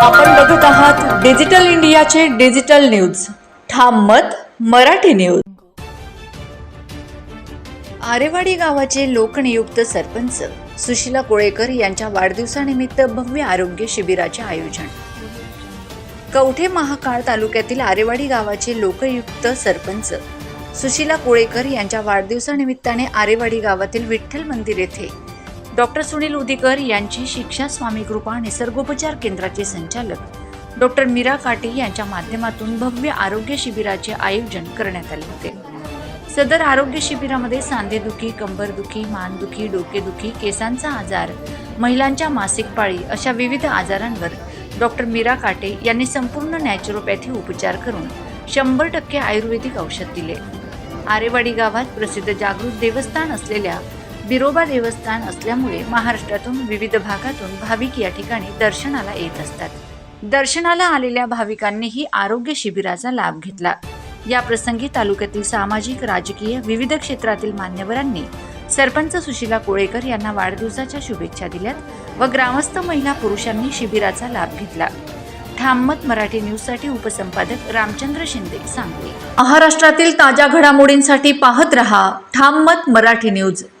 आपण बघत आहात डिजिटल इंडियाचे डिजिटल न्यूज. ठाम मत मराठी न्यूज. आरेवाडी गावाचे लोकनियुक्त सरपंच सुशीला कोळेकर यांच्या वाढदिवसानिमित्त भव्य आरोग्य शिबिराचे आयोजन. कवठे महाकाळ तालुक्यातील आरेवाडी गावाचे लोकयुक्त सरपंच सुशीला कोळेकर यांच्या वाढदिवसानिमित्ताने आरेवाडी गावातील विठ्ठल मंदिर येथे डॉक्टर सुनील उदिकर यांची शिक्षा स्वामी कृपा निसर्गोपचार केंद्राचे संचालक. डॉक्टर मीरा काटे यांच्या माध्यमातून भव्य आरोग्य शिबिराचे आयोजन करण्यात आले होते. सदर आरोग्य शिबिरामध्ये सांधेदुखी कंबरदुखी मानदुखी डोकेदुखी केसांचा आजार महिलांच्या मासिक पाळी अशा विविध आजारांवर डॉक्टर मीरा काटे यांनी संपूर्ण नॅचरोपॅथी उपचार करून शंभर टक्के आयुर्वेदिक औषध दिले. आरेवाडी गावात प्रसिद्ध जागृत देवस्थान असलेल्या बिरोबा देवस्थान असल्यामुळे महाराष्ट्रातून विविध भागातून भाविक या ठिकाणी दर्शनाला येत असतात. दर्शनाला आलेल्या भाविकांनीही आरोग्य शिबिराचा लाभ घेतला. या प्रसंगी तालुक्यातील सामाजिक राजकीय विविध क्षेत्रातील मान्यवरांनी सरपंच सुशीला कोळेकर यांना वाढदिवसाच्या शुभेच्छा दिल्यात व ग्रामस्थ महिला पुरुषांनी शिबिराचा लाभ घेतला. ठाममत मराठी न्यूजसाठी उपसंपादक रामचंद्र शिंदे सांगली. महाराष्ट्रातील ताज्या घडामोडींसाठी पाहत रहा ठाममत मराठी न्यूज.